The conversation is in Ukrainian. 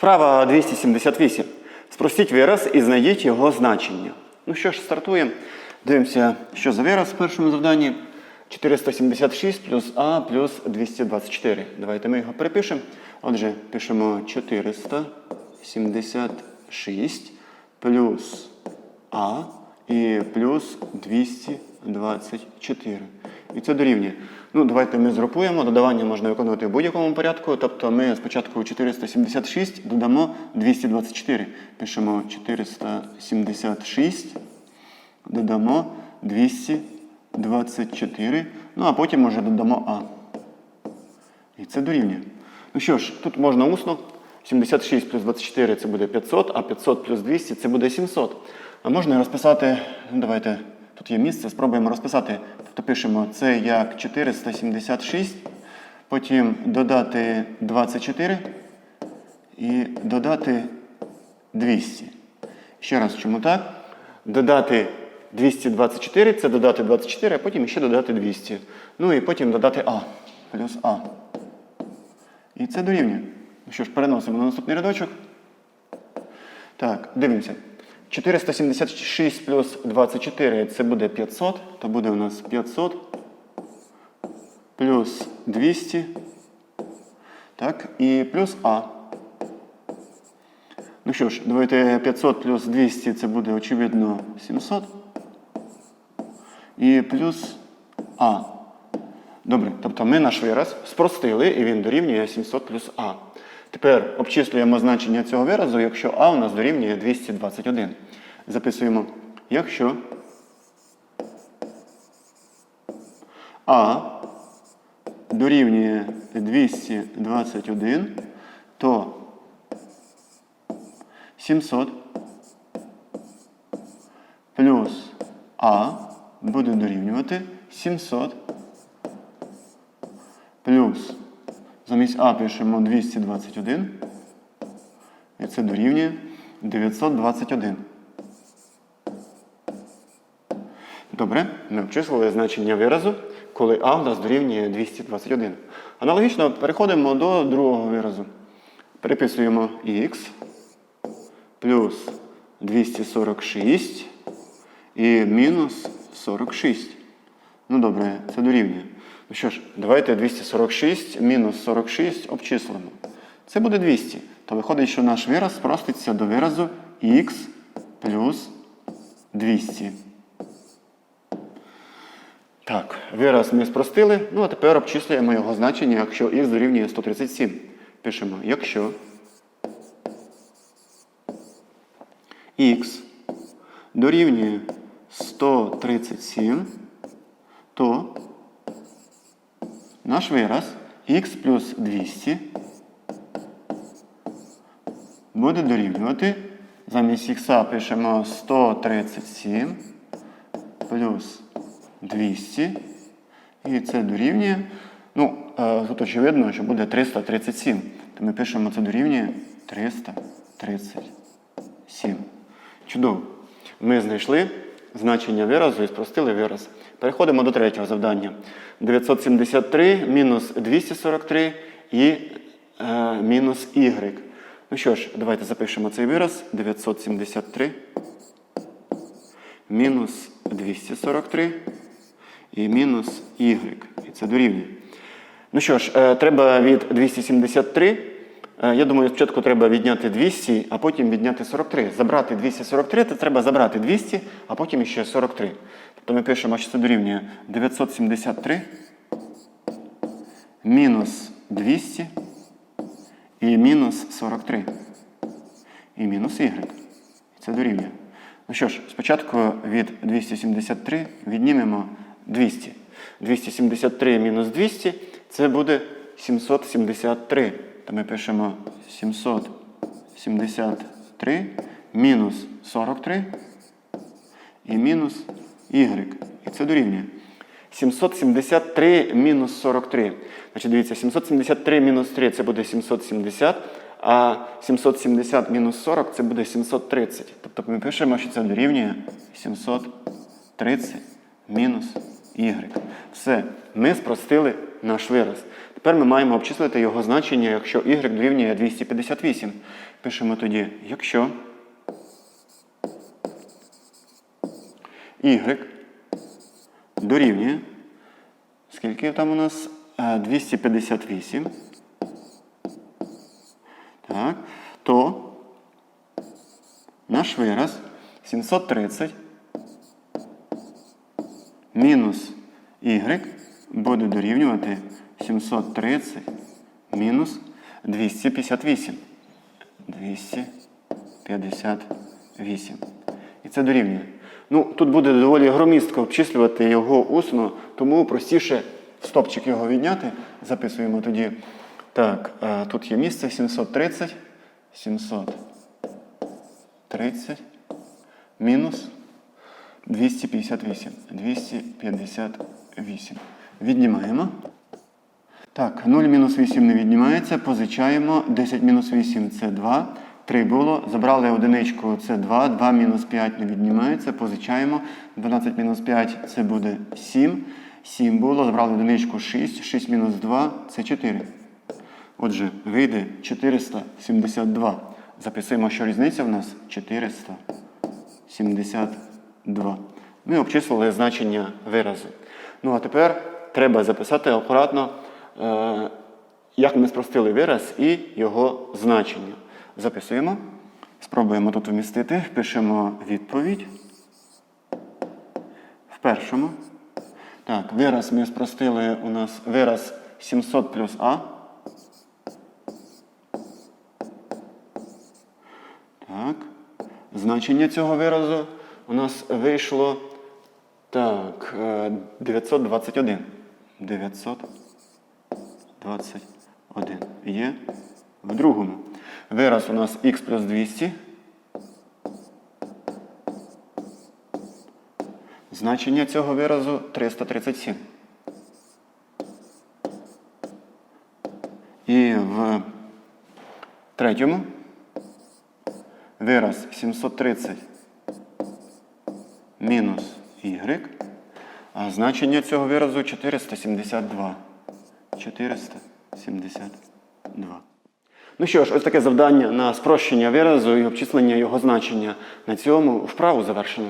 Вправа 278. Спростіть вираз і знайдіть його значення. Ну що ж, стартуємо. Дивимося, що за вираз в першому завданні. 476 плюс А плюс 224. Давайте ми його перепишемо. Отже, пишемо 476 плюс А і плюс 224. І це дорівнює. Ну, давайте ми згрупуємо. Додавання можна виконувати в будь-якому порядку. Тобто ми спочатку 476 додамо 224. Пишемо 476, додамо 224. Ну, а потім вже додамо А. І це дорівнює. Ну що ж, тут можна усно. 76 плюс 24 це буде 500, а 500 плюс 200 це буде 700. А можна розписати, ну давайте, тут є місце, спробуємо розписати. Тобто пишемо це як 476, потім додати 24 і додати 200. Ще раз, чому так? Додати 224 це додати 24, а потім ще додати 200. Ну і потім додати А плюс А. І це дорівнює. Ну що ж, переносимо на наступний рядочок. Так, дивимося. 476 плюс 24 це буде 500, то буде у нас 500 плюс 200. Так, і плюс А. Ну що ж, давайте 500 плюс 200 це буде, очевидно, 700. І плюс А. Добре, тобто ми наш вираз спростили, і він дорівнює 700 плюс А. Тепер обчислюємо значення цього виразу, якщо А у нас дорівнює 221. Записуємо, якщо А дорівнює 221, то 700 плюс А буде дорівнювати 700 плюс замість А пишемо 221. І це дорівнює 921. Добре, ми обчислили значення виразу, коли А в нас дорівнює 221. Аналогічно переходимо до другого виразу. Переписуємо х плюс 246 і мінус 46. Ну добре, це дорівнює. Ну що ж, давайте 246 мінус 46 обчислимо. Це буде 200. То виходить, що наш вираз спроститься до виразу х плюс 200. Так, вираз ми спростили. Ну а тепер обчислюємо його значення, якщо х дорівнює 137. Пишемо, якщо х дорівнює 137, то наш вираз х плюс 200 буде дорівнювати. Замість х пишемо 137 плюс 200. І це дорівнює. Ну, е, тут очевидно, що буде 337. То ми пишемо це дорівнює 337. Чудово. Ми знайшли значення виразу і спростили вираз. Переходимо до третього завдання. 973 мінус 243 і е, мінус y. Ну що ж, давайте запишемо цей вираз. 973 мінус 243 і мінус y. І це дорівнює. Ну що ж, е, треба від 273. е, Я думаю, спочатку треба відняти 200, а потім відняти 43. Забрати 243, то треба забрати 200, а потім ще 43. Тобто ми пишемо, що це дорівнює 973 мінус 200 і мінус 43. І мінус y. Це дорівнює. Ну що ж, спочатку від 273 віднімемо 200. 273 мінус 200 це буде 773. То ми пишемо 773 мінус 43 і мінус y. І це дорівнює. 773 мінус 43. Значить, дивіться, 773 мінус 3 це буде 770, а 770 мінус 40 це буде 730. Тобто ми пишемо, що це дорівнює 730 мінус y. Все, ми спростили наш вираз. Тепер ми маємо обчислити його значення, якщо y дорівнює 258. Пишемо тоді, якщо y дорівнює, скільки там у нас? Е, 258. Так, то наш вираз 730 мінус y буде дорівнювати 730 мінус 258. 258. І це дорівнює. Ну, тут буде доволі громістко обчислювати його усно, тому простіше стопчик його відняти. Записуємо тоді. Так, е, тут є місце 730. 730 мінус 258. 258. Віднімаємо. Так, 0 мінус 8 не віднімається, позичаємо. 10 мінус 8 це 2. 3 було. Забрали одиничку, це 2. 2 мінус 5 не віднімається, позичаємо. 12 мінус 5 це буде 7. 7 було. Забрали одиничку 6. 6 мінус 2 це 4. Отже, вийде 472. Записуємо, що різниця в нас 472. Ми обчислили значення виразу. Ну а тепер треба записати акуратно, е, як ми спростили вираз і його значення. Записуємо. Спробуємо тут вмістити. Пишемо відповідь. В першому. Так, вираз ми спростили у нас вираз 700 плюс А. Так. Значення цього виразу у нас вийшло так, е, 921. 921 є в другому. Вираз у нас х плюс 200. Значення цього виразу 337. І в третьому вираз 730 мінус y, а значення цього виразу 472. 472. Ну що ж, ось таке завдання на спрощення виразу і обчислення його значення. На цьому вправу завершено.